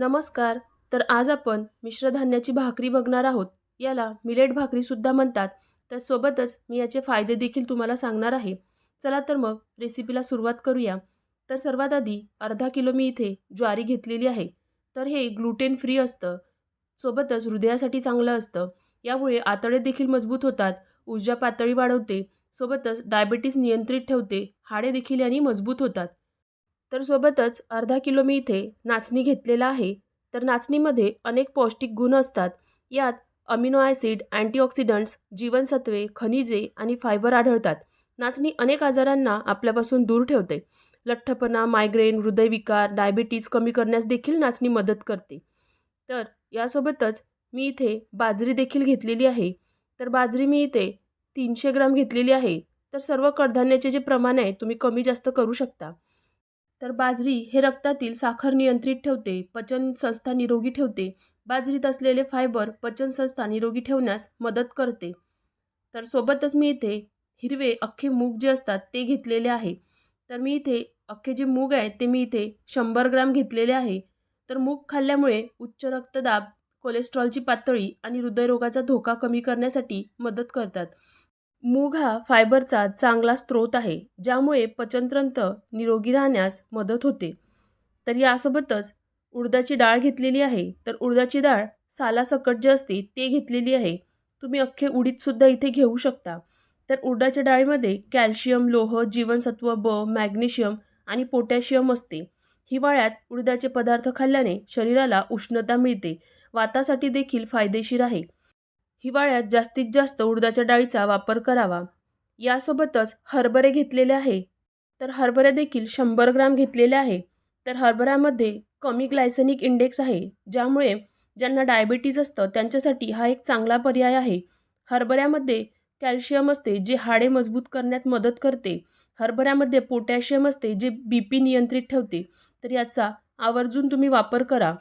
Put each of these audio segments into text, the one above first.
नमस्कार तर आज आपण मिश्रधान्याची भाकरी बघणार आहोत. याला मिलेट भाकरीसुद्धा म्हणतात. तर सोबतच मी याचे फायदे देखील तुम्हाला सांगणार आहे. चला तर मग रेसिपीला सुरुवात करूया. तर सर्वात आधी अर्धा किलो मी इथे ज्वारी घेतलेली आहे. तर हे ग्लुटेन फ्री असतं. सोबतच हृदयासाठी चांगलं असतं. यामुळे आतडे देखील मजबूत होतात. ऊर्जा पातळी वाढवते. सोबतच डायबेटीस नियंत्रित ठेवते. हाडे देखील यांनी मजबूत होतात. तर सोबतच अर्धा किलो मी इथे नाचणी घेतलेला आहे. तर नाचणीमध्ये अनेक पौष्टिक गुण असतात. यात अमिनो ॲसिड अँटीऑक्सिडंट्स जीवनसत्वे खनिजे आणि फायबर आढळतात. नाचणी अनेक आजारांना आपल्यापासून दूर ठेवते. लठ्ठपणा मायग्रेन हृदयविकार डायबिटीज कमी करण्यास देखील नाचणी मदत करते. तर यासोबतच मी इथे बाजरी देखील घेतलेली आहे. तर बाजरी मी इथे तीनशे ग्राम घेतलेली आहे. तर सर्व कडधान्याचे जे प्रमाण आहे तुम्ही कमी जास्त करू शकता. तर बाजरी हे रक्तातील साखर नियंत्रित ठेवते पचन संस्था निरोगी ठेवते. बाजरीत असलेले फायबर पचन संस्था निरोगी ठेवण्यास मदत करते. तर सोबतच मी इथे हिरवे अख्खे मूग जे असतात ते घेतलेले आहे. तर मी इथे अख्खे जे मूग आहेत ते मी इथे शंभर ग्राम घेतलेले आहे. तर मूग खाल्ल्यामुळे उच्च रक्तदाब कोलेस्ट्रॉलची पातळी आणि हृदयरोगाचा धोका कमी करण्यासाठी मदत करतात. मूग हा फायबरचा चांगला स्रोत आहे ज्यामुळे पचनतंत्र निरोगी राहण्यास मदत होते. तर यासोबतच उडदाची डाळ घेतलेली आहे तर उडदाची डाळ सालासकट जे असते ते घेतलेली आहे. तुम्ही अख्खे उडीदसुद्धा इथे घेऊ शकता. तर उडदाच्या डाळीमध्ये कॅल्शियम लोह जीवनसत्व ब मॅग्नेशियम आणि पोटॅशियम असते. हिवाळ्यात उडदाचे पदार्थ खाल्ल्याने शरीराला उष्णता मिळते. वातासाठी देखील फायदेशीर आहे. हिवाळ्यात जास्तीत जास्त उडदाच्या डाळीचा वापर करावा. यासोबतच हरभरे घेतलेले आहे. तर हरभरे देखील शंभर ग्राम घेतलेले आहे. तर हरभऱ्यामध्ये कमी ग्लायसेनिक इंडेक्स आहे ज्यामुळे ज्यांना डायबिटीज असतं त्यांच्यासाठी हा एक चांगला पर्याय आहे. हरभऱ्यामध्ये कॅल्शियम असते जे हाडे मजबूत करण्यात मदत करते. हरभऱ्यामध्ये पोटॅशियम असते जे बी पी नियंत्रित ठेवते. तर याचा आवर्जून तुम्ही वापर करा.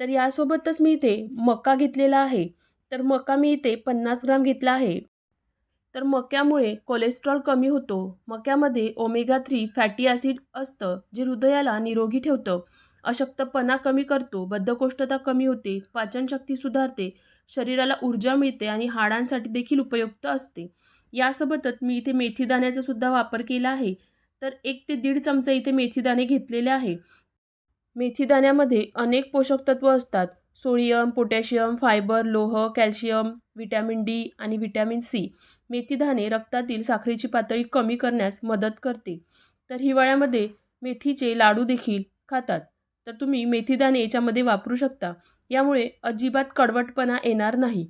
तर यासोबतच मी इथे मका घेतलेला आहे. तर मका मी इथे पन्नास ग्राम घेतला आहे. तर मक्यामुळे कोलेस्ट्रॉल कमी होतो. मक्यामध्ये ओमेगा थ्री फॅटी ॲसिड असतं जे हृदयाला निरोगी ठेवतं. अशक्तपणा कमी करतो बद्धकोष्ठता कमी होते पाचनशक्ती सुधारते शरीराला ऊर्जा मिळते आणि हाडांसाठी देखील उपयुक्त असते. यासोबतच मी इथे मेथीदाण्याचा सुद्धा वापर केला आहे. तर एक ते दीड चमचा इथे मेथीदाणे घेतलेले आहे. मेथीदाण्यामध्ये अनेक पोषक तत्व असतात. सोडियम पोटॅशियम फायबर लोह कॅल्शियम विटॅमिन डी आणि विटॅमिन सी. मेथीदाणे रक्तातील साखरेची पातळी कमी करण्यास मदत करते. तर हिवाळ्यामध्ये मेथीचे लाडू देखील खातात. तर तुम्ही मेथीदाणे याच्यामध्ये वापरू शकता. यामुळे अजिबात कडवटपणा येणार नाही.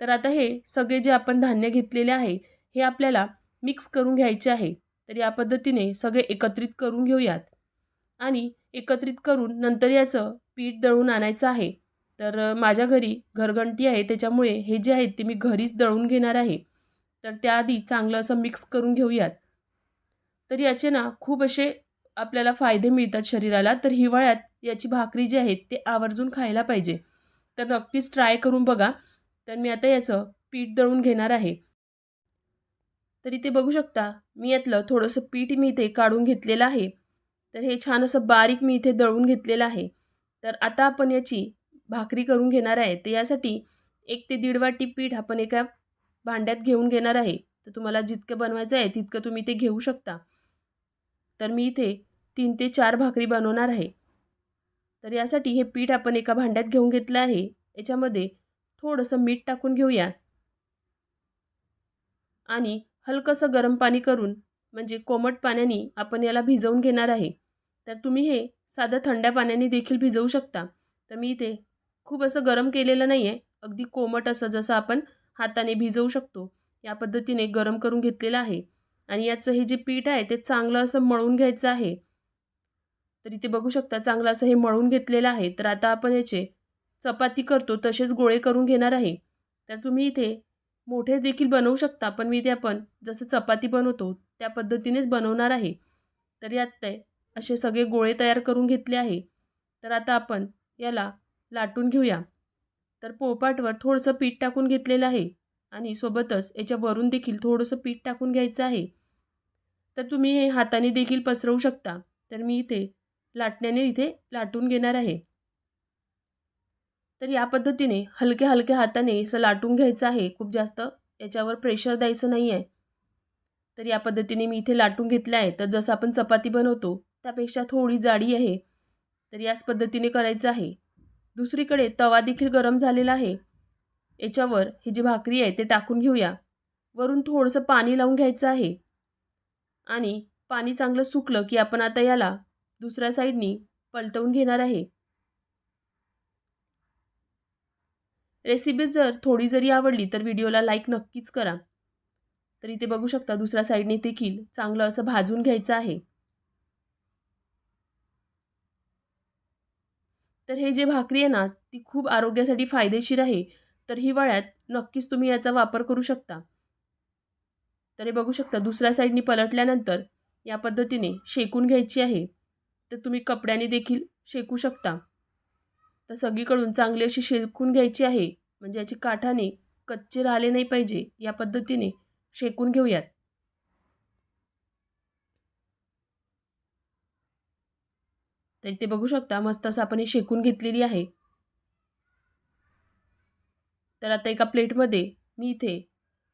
तर आता हे सगळे जे आपण धान्य घेतलेले आहे हे आपल्याला मिक्स करून घ्यायचे आहे. तर या पद्धतीने सगळे एकत्रित करून घेऊयात. आणि एकत्रित करून नंतर याचं पीठ दळून आणायचं आहे. तर माझ्या घरी घरघंटी आहे त्याच्यामुळे हे जे आहेत ते मी घरीच दळून घेणार आहे. तर त्याआधी चांगलं असं मिक्स करून घेऊयात. तर याचे ना खूप असे आपल्याला फायदे मिळतात शरीराला तर हिवाळ्यात याची भाकरी जी आहेत ते आवर्जून खायला पाहिजे. तर नक्कीच ट्राय करून बघा. तर मी आता याचं पीठ दळून घेणार आहे. तर इथे बघू शकता मी यातलं थोडंसं पीठ मी इथे काढून घेतलेलं आहे. तर हे छान असं बारीक मी इथे दळून घेतलेलं आहे. तर आता आपण याची भाकरी करून घेणार आहे तर यासाठी एक ते दीड वाटी पीठ आपण एका भांड्यात घेऊन घेणार आहे. तर तुम्हाला जितकं बनवायचं आहे तितकं तुम्ही ते घेऊ शकता. तर मी इथे तीन ते चार भाकरी बनवणार आहे. तर यासाठी हे पीठ आपण एका भांड्यात घेऊन घेतलं आहे. याच्यामध्ये थोडंसं मीठ टाकून घेऊया. आणि हलकंसं गरम पाणी करून म्हणजे कोमट पाण्याने आपण याला भिजवून घेणार आहे. तर तुम्ही हे साधं थंड्या पाण्याने देखील भिजवू शकता. तर मी इथे खूप असं गरम केलेलं नाही आहे अगदी कोमट असं जसं आपण हाताने भिजवू शकतो. या पद्धतीने गरम करून घेतलेलं आहे. आणि याचं हे जे पीठ आहे ते चांगलं असं मळून घ्यायचं आहे. तर इथे बघू शकता चांगलं असं हे मळून घेतलेलं आहे. तर आता आपण याचे चपाती करतो तसेच गोळे करून घेणार आहे. तर तुम्ही इथे मोठे देखील बनवू शकता पण मी ते आपण जसं चपाती बनवतो त्या पद्धतीनेच बनवणार आहे. तर यात ते असे सगळे गोळे तयार करून घेतले आहे. तर आता आपण याला लाटून घेऊया. तर पोळपाटवर थोडंसं पीठ टाकून घेतलेलं आहे आणि सोबतच याच्यावरून देखील थोडंसं पीठ टाकून घ्यायचं आहे. तर तुम्ही हे हाताने देखील पसरवू शकता. तर मी इथे लाटण्याने इथे लाटून घेणार आहे. तर या पद्धतीने हलक्या हलक्या हाताने असं लाटून घ्यायचं आहे. खूप जास्त याच्यावर प्रेशर द्यायचं नाही आहे तर या पद्धतीने मी इथे लाटून घेतलं आहे. तर जसं आपण चपाती बनवतो त्यापेक्षा थोडी जाडी आहे. तर याच पद्धतीने करायचं आहे. दुसरीकडे तवा देखील गरम झालेला आहे. याच्यावर ही जी भाकरी आहे ते टाकून घेऊया. वरून थोडंसं पाणी लावून घ्यायचं आहे. आणि पाणी चांगलं सुकलं की आपण आता याला दुसऱ्या साईडनी पलटवून घेणार आहे. रेसिपी जर थोडी जरी आवडली तर व्हिडिओला लाईक नक्कीच करा. तर इथे बघू शकता दुसऱ्या साईडने देखील चांगलं असं भाजून घ्यायचं आहे. तर हे जे भाकरी आहे ना ती खूप आरोग्यासाठी फायदेशीर आहे. तर हिवाळ्यात नक्कीच तुम्ही याचा वापर करू शकता. तर हे बघू शकता दुसऱ्या साईडनी पलटल्यानंतर या पद्धतीने शेकून घ्यायची आहे. तर तुम्ही कपड्याने देखील शेकू शकता. तर सगळीकडून चांगली अशी शेकून घ्यायची आहे. म्हणजे याची काठाने कच्चे राहिले नाही पाहिजे. या पद्धतीने शेकून घेऊयात. तर इथे बघू शकता मस्त असं आपण ही शेकून घेतलेली आहे. तर आता एका प्लेटमध्ये मी इथे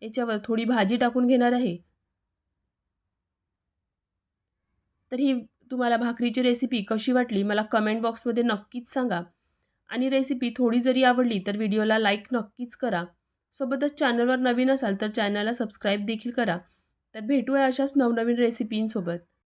याच्यावर थोडी भाजी टाकून घेणार आहे. तर ही तुम्हाला भाकरीची रेसिपी कशी वाटली मला कमेंट बॉक्समध्ये नक्कीच सांगा. आणि रेसिपी थोडी जरी आवडली तर व्हिडिओला लाईक नक्कीच करा. सोबतच चॅनलवर नवीन असाल तर चॅनलला सबस्क्राईब देखील करा. तर भेटूया अशाच नवनवीन रेसिपींसोबत